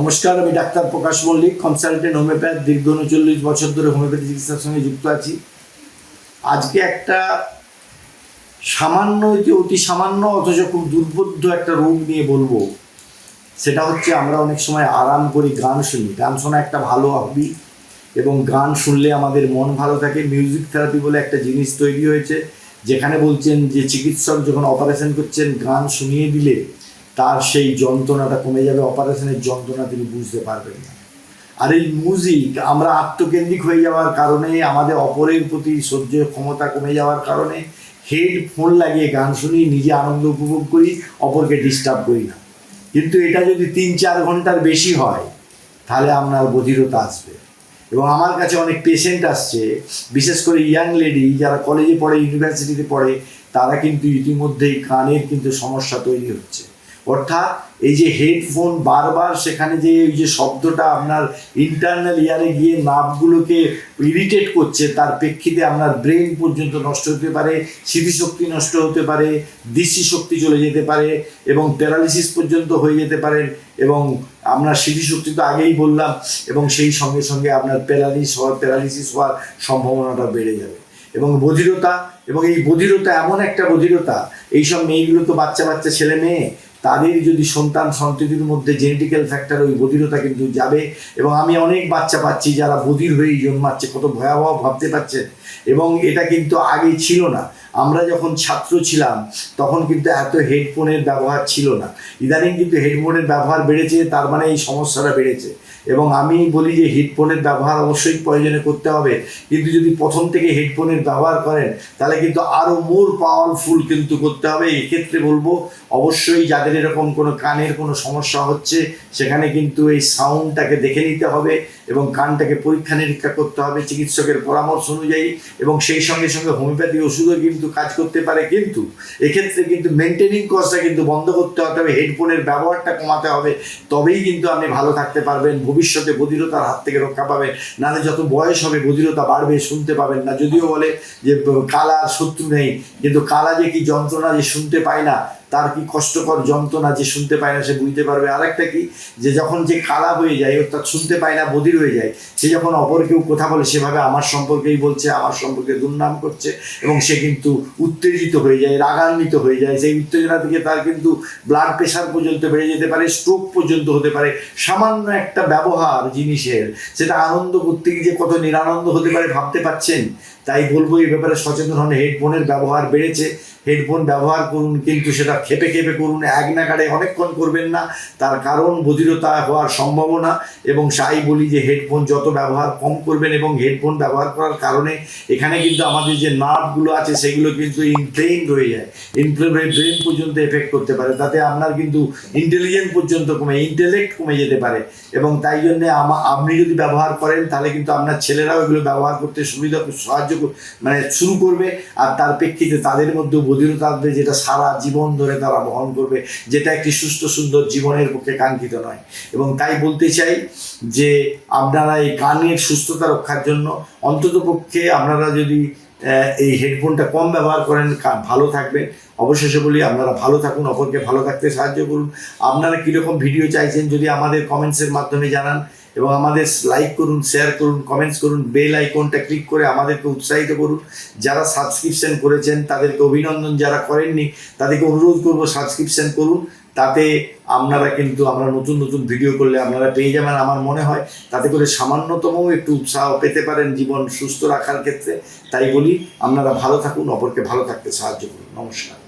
নমস্কার, আমি doctor Prakash Mallick consultant homoeopath দীর্ঘ উনচল্লিশ বছর ধরে হোমিওপ্যাথি চিকিৎসার সঙ্গে যুক্ত আছি। আজকে একটা সামান্য যে অতি সামান্য, অথচ খুব দুর্বোধ্য একটা রোগ নিয়ে বলব। সেটা হচ্ছে আমরা অনেক সময় আরাম করি, গান শুনি। গান শোনা একটা ভালো হবি এবং গান শুনলে আমাদের মন ভালো থাকে। মিউজিক থেরাপি বলে একটা জিনিস তৈরি হয়েছে, যেখানে বলছেন যে চিকিৎসক যখন অপারেশন করছেন, গান শুনিয়ে দিলে তার সেই যন্ত্রণাটা কমে যাবে, অপারেশনের যন্ত্রণা তিনি বুঝতে পারবেন না। আর এই মিউজিক আমরা আত্মকেন্দ্রিক হয়ে যাওয়ার কারণে, আমাদের অপরের প্রতি সহ্য ক্ষমতা কমে যাওয়ার কারণে হেডফোন লাগিয়ে গান শুনি, নিজে আনন্দ উপভোগ করি, অপরকে ডিস্টার্ব করি না। কিন্তু এটা যদি তিন চার ঘণ্টার বেশি হয়, তাহলে আপনার বধিরতা আসবে। এবং আমার কাছে অনেক পেশেন্ট আসছে, বিশেষ করে ইয়াং লেডি যারা কলেজে পড়ে ইউনিভার্সিটিতে পড়ে, তারা কিন্তু ইতিমধ্যেই কানের কিন্তু সমস্যা তৈরি হচ্ছে। অর্থাৎ এই যে হেডফোন বারবার সেখানে যে ওই যে শব্দটা আপনার ইন্টারনাল ইয়ারে গিয়ে নার্ভগুলোকে ইরিটেট করছে, তার প্রেক্ষিতে আপনার ব্রেন পর্যন্ত নষ্ট হতে পারে, স্মৃতিশক্তি নষ্ট হতে পারে, দৃষ্টিশক্তি চলে যেতে পারে এবং প্যারালিসিস পর্যন্ত হয়ে যেতে পারেন এবং আপনার স্মৃতিশক্তি তো আগেই বললাম এবং সেই সঙ্গে সঙ্গে আপনার প্যারালিস হওয়ার প্যারালিসিস হওয়ার সম্ভাবনাটা বেড়ে যাবে। এবং বধিরতা, এবং এই বধিরতা এমন একটা বধিরতা, এইসব মেয়েগুলো তো বাচ্চা বাচ্চা ছেলে মেয়ে তাদের যদি সন্তান সন্ততির মধ্যে জেনেটিক্যাল ফ্যাক্টর ওই বধিরতা কিন্তু যাবে। এবং আমি অনেক বাচ্চা পাচ্ছি যারা বধির হয়েই জন্মাচ্ছে, কত ভয়াবহ ভাবতে পারছেন এবং এটা কিন্তু আগে ছিল না। আমরা যখন ছাত্র ছিলাম, তখন কিন্তু এত হেডফোনের ব্যবহার ছিল না। ইদানিং কিন্তু হেডফোনের ব্যবহার বেড়েছে, তার মানে এই সমস্যাটা বেড়েছে। এবং আমি বলি যে হেডফোনের ব্যবহার অবশ্যই প্রয়োজনে করতে হবে। কিন্তু যদি প্রথম থেকে হেডফোনের ব্যবহার করেন, তাহলে কিন্তু আরও মোর পাওয়ারফুল কিন্তু করতে হবে। এক্ষেত্রে বলব, অবশ্যই যাদের এরকম কোনো কানের কোনো সমস্যা হচ্ছে, সেখানে কিন্তু এই সাউন্ডটাকে দেখে নিতে হবে এবং কানটাকে পরীক্ষা নিরীক্ষা করতে হবে চিকিৎসকের পরামর্শ অনুযায়ী। এবং সেই সঙ্গে সঙ্গে হোমিওপ্যাথি ওষুধও কিন্তু কাজ করতে পারে কিন্তু, এক্ষেত্রে কিন্তু মেনটেনিং কস্টটা কিন্তু বন্ধ করতে হতে হবে হেডফোনের ব্যবহারটা কমাতে হবে, তবেই কিন্তু আপনি ভালো থাকতে পারবেন, ভবিষ্যতে বধিরতার হাত থেকে রক্ষা পাবেন, নাহলে যত বয়স হবে বধিরতা বাড়বে, শুনতে পাবেন না, যদিও বলে যে কালা শত্রু নেই, কিন্তু কালা যে কি যন্ত্রণা যে শুনতে পায় না তার কি কষ্টকর যন্ত্রণা যে শুনতে পায় না, সে বুঝতে পারবে। আরেকটা কি, যে যখন যে কালা হয়ে যায়, অর্থাৎ শুনতে পায় না, বধির হয়ে যায়, সে যখন অপর কেউ কথা বলে, সেভাবে আমার সম্পর্কেই বলছে, আমার সম্পর্কে দুর্নাম করছে, এবং সে কিন্তু উত্তেজিত হয়ে যায়, রাগান্বিত হয়ে যায়। সেই উত্তেজনা থেকে তার কিন্তু ব্লাড প্রেশার পর্যন্ত বেড়ে যেতে পারে স্ট্রোক পর্যন্ত হতে পারে। সামান্য একটা ব্যবহার জিনিসের, সেটা আনন্দ করতে গিয়ে কত নিরানন্দ হতে পারে ভাবতে পারছেন, তাই বলব এই ব্যাপারে সচেতন হন। হেডফোনের ব্যবহার বেড়েছে হেডফোন ব্যবহার করুন, কিন্তু সেটা খেপে খেপে করুন, এক নাগাড়ে অনেকক্ষণ করবেন না। তার কারণ বধিরতা হওয়ার সম্ভাবনা এবং সাই বলি যে হেডফোন যত ব্যবহার কম করবেন এবং হেডফোন ব্যবহার করার কারণে এখানে কিন্তু আমাদের যে নার্ভগুলো আছে, সেগুলো কিন্তু ইনফ্লেম হয়ে যায়। ইনফ্লেম হয়ে ব্রেন পর্যন্ত এফেক্ট করতে পারে। তাতে আপনার কিন্তু ইন্টেলিজেন্স পর্যন্ত কমে ইন্টেলেক্ট কমে যেতে পারে। এবং তাই জন্যে আপনি যদি ব্যবহার করেন, তাহলে কিন্তু আপনার ছেলেরাও এগুলো ব্যবহার করতে সুবিধা সাহায্য মানে শুরু করবে। আর তার প্রেক্ষিতে তাদের মধ্যে আসবে যেটা সারা জীবন ধরে তারা বহন করবে, যেটা একটি সুস্থ, সুন্দর জীবনের পক্ষে কাঙ্ক্ষিত নয়। এবং তাই বলতে চাই যে আপনারা এই কানের সুস্থতা রক্ষার জন্য অন্তত পক্ষে আপনারা যদি এই হেডফোনটা কম ব্যবহার করেন ভালো থাকবেন অবশেষে বলি, আপনারা ভালো থাকুন, অপরকে ভালো থাকতে সাহায্য করুন। আপনারা কীরকম ভিডিও চাইছেন যদি আমাদের কমেন্টসের মাধ্যমে জানান এবং আমাদের লাইক করুন শেয়ার করুন কমেন্টস করুন বেল আইকনটা ক্লিক করে আমাদেরকে উৎসাহিত করুন। যারা সাবস্ক্রিপশন করেছেন, তাদেরকে অভিনন্দন। যারা করেননি, তাদেরকে অনুরোধ করব সাবস্ক্রিপশন করুন। তাতে আপনারা কিন্তু, আমরা নতুন নতুন ভিডিও করলে আপনারা পেয়ে যাবেন আমার মনে হয়। তাতে করে সামান্যতম একটু উৎসাহ পেতে পারেন জীবন সুস্থ রাখার ক্ষেত্রে। তাই বলি, আপনারা ভালো থাকুন, অপরকে ভালো থাকতে সাহায্য করুন। নমস্কার।